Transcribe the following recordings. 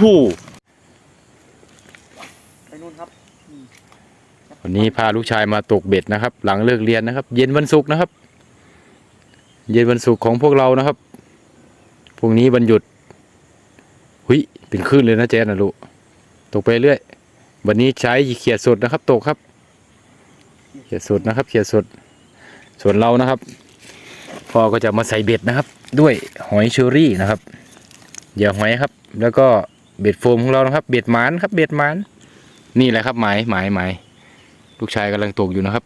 โหไปนู่นครับวันนี้พาลูกชายมาตกเบ็ดนะครับ หลังเลิกเรียนนะครับ เย็นวันศุกร์นะครับ เย็นวันศุกร์ของพวกเรานะครับพรุ่งนี้วันหยุดหุยเป็นคลื่นเลยนะเจนนะลูกตกไปเรื่อยวันนี้ใช้เขียดสดนะครับ ตกครับ เขียดสดนะครับ เขียดสดส่วนเรานะครับพ่อก็จะมาใส่เบ็ดนะครับ ด้วยหอยเชอรี่นะครับเหยื่อหอยครับ แล้วก็ เบ็ดโฟมของเรานะครับ เบ็ดหมานครับ เบ็ดหมาน นี่แหละครับหมายหมายหมายลูกชายกำลังตกอยู่นะครับ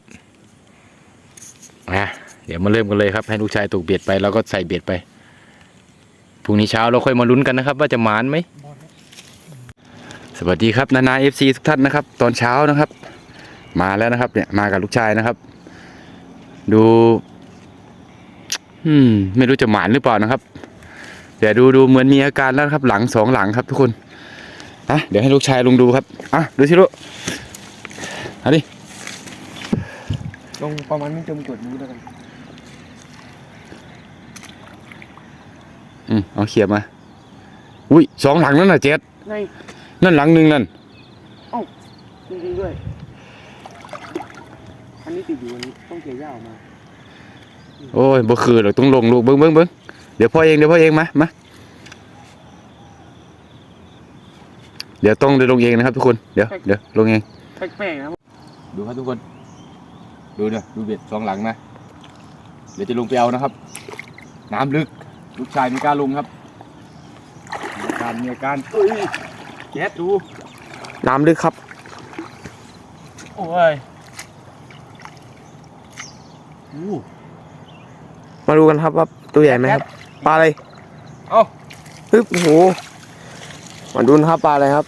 อะเดี๋ยวมาเริ่มกันเลยครับ ให้ลูกชายตกเบ็ดไปแล้วก็ใส่เบ็ดไปพรุ่งนี้เช้าเราค่อยมาลุ้นกันนะครับ ว่าจะหมานไหมสวัสดีครับนานาเอฟซีทุกท่านนะครับ ตอนเช้านะครับ มาแล้วนะครับ เนี่ยมากับลูกชายนะครับ ดู อืม ไม่รู้จะหมานหรือเปล่านะครับ เดี๋ยวดูดูเหมือนมีอาการแล้วนะครับ หลังสองหลังครับทุกคนอะเดี๋ยวให้ลูกชายลงดูครับอะดูสิลูกเอาดิลงประมาณไม่จมจุดนี้แล้วกันอืมเอาเขียบมา อุ้ยสองหลังนั่นน่ะเจ็ดในนั่นหลังหนึ่งนั่นจริงๆด้วย อันนี้ติดอยู่อันนี้ต้องเกี่ยวหญ้าออกมา โอ้ยบ่คือหรอกต้องลงลูกเบิ้งเบิ้งเบิ้งเดี๋ยวพ่อเองเดี๋ยวพ่อเองมามาเดี๋ยวต้องเดินลงเองนะครับทุกคนเดี๋ยวเดี๋ยวลงเองแปลกๆนะดูครับทุกคน ดูเนี่ยดูเบ็ดสองหลังนะเดี๋ยวจะลงไปเอานะครับ น้ำลึกลูกชายไม่กล้าลงครับมีอาการมีอาการเอ้ยแก๊สดู น้ำลึกครับ โอ้ยอู้มาดูกันครับว่าตัวใหญ่ไหมครับ ปลาอะไรเอ้าปึ๊บโอ้โหมาดูนะครับปลาอะไรครับ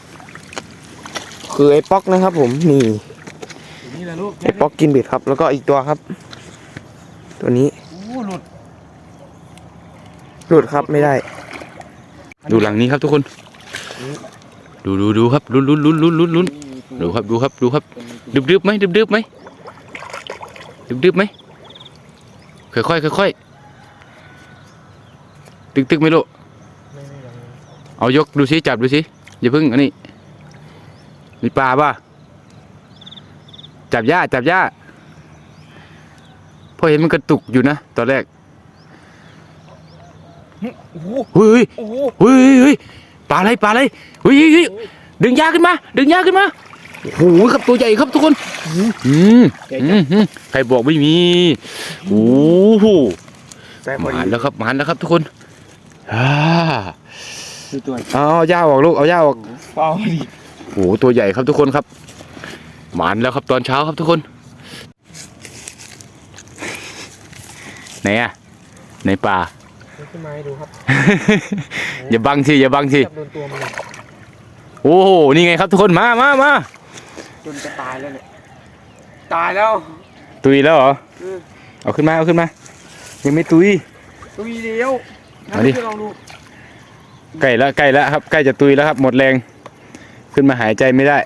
คือไอ้ป๊อกนะครับผมนี่นี่แหละลูกไอ้ป๊อกกินเบ็ดครับ แล้วก็อีกตัวครับ ตัวนี้อู้หลุดหลุดครับไม่ได้ ดูหลังนี้ครับทุกคน ดูดูดูครับลุ้นลุ้นลุ้นลุ้นลุ้นลุ้นดูครับดูครับดูครับดึบดึบไหมดึบดึบไหมดึบดึบไหมค่อยค่อยค่อยค่อย ตึกตึกไหมลูกเอายกดูสิจับดูสิอย่าเพึ่งอันนี้มีปลาป่ะจับหญ้าจับหญ้าพอเห็นมันกระตุกอยู่นะตอนแรกโอ้โหเฮ้ยโอ้โหเฮ้ยเฮ้ยเฮ้ยปลาอะไรปลาอะไรเฮ้ยเฮ้ยเฮ้ยดึงยาขึ้นมา ดึงยาขึ้นมาโอ้โหครับตัวใหญ่ครับทุกคนอืมอืมอืมใครบอกไม่มีโอ้โหใส่หพอมานดีแล้วครับหมานแล้วครับทุกคน อ่าคือตัวเอาเอาย่าออกลูกเอาย่าออกเปล่าดีโอ้โหตัวใหญ่ครับทุกคนครับ หมานแล้วครับตอนเช้าครับทุกคน ไหนอะในป่า ขึ้นมาให้ดูครับอย่าบังสิอย่าบังสิจับโดนตัวมันเลยโอ้โหนี่ไงครับทุกคนมามามาจนจะตายแล้วเนี่ยตายแล้วตุยแล้วเหรอ เออเอาขึ้นมาเอาขึ้นมา ยังไม่ตุยตัวเดียว มาดิใกล้แล้วใกล้แล้วครับใกล้จะตุยแล้วครับ หมดแรง ขึ้นมาหายใจไม่ได้